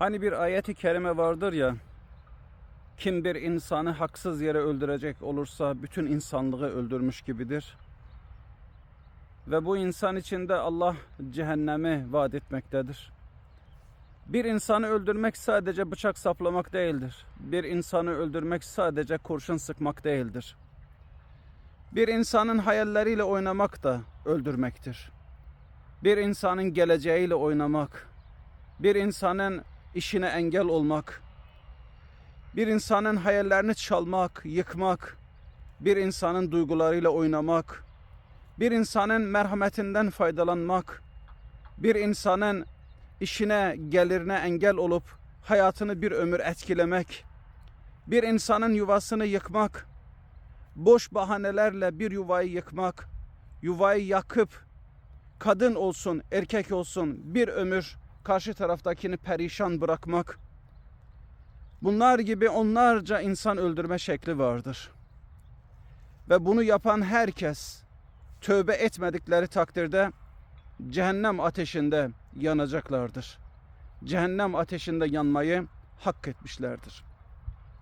Hani bir ayeti kerime vardır ya. Kim bir insanı haksız yere öldürecek olursa bütün insanlığı öldürmüş gibidir. Ve bu insan içinde Allah cehennemi vaat etmektedir. Bir insanı öldürmek sadece bıçak saplamak değildir. Bir insanı öldürmek sadece kurşun sıkmak değildir. Bir insanın hayalleriyle oynamak da öldürmektir. Bir insanın geleceğiyle oynamak, bir insanın işine engel olmak, bir insanın hayallerini çalmak, yıkmak, bir insanın duygularıyla oynamak, bir insanın merhametinden faydalanmak, bir insanın işine, gelirine engel olup hayatını bir ömür etkilemek, bir insanın yuvasını yıkmak, boş bahanelerle bir yuvayı yıkmak, yuvayı yakıp kadın olsun, erkek olsun bir ömür karşı taraftakini perişan bırakmak. Bunlar gibi onlarca insan öldürme şekli vardır. Ve bunu yapan herkes tövbe etmedikleri takdirde cehennem ateşinde yanacaklardır. Cehennem ateşinde yanmayı hak etmişlerdir.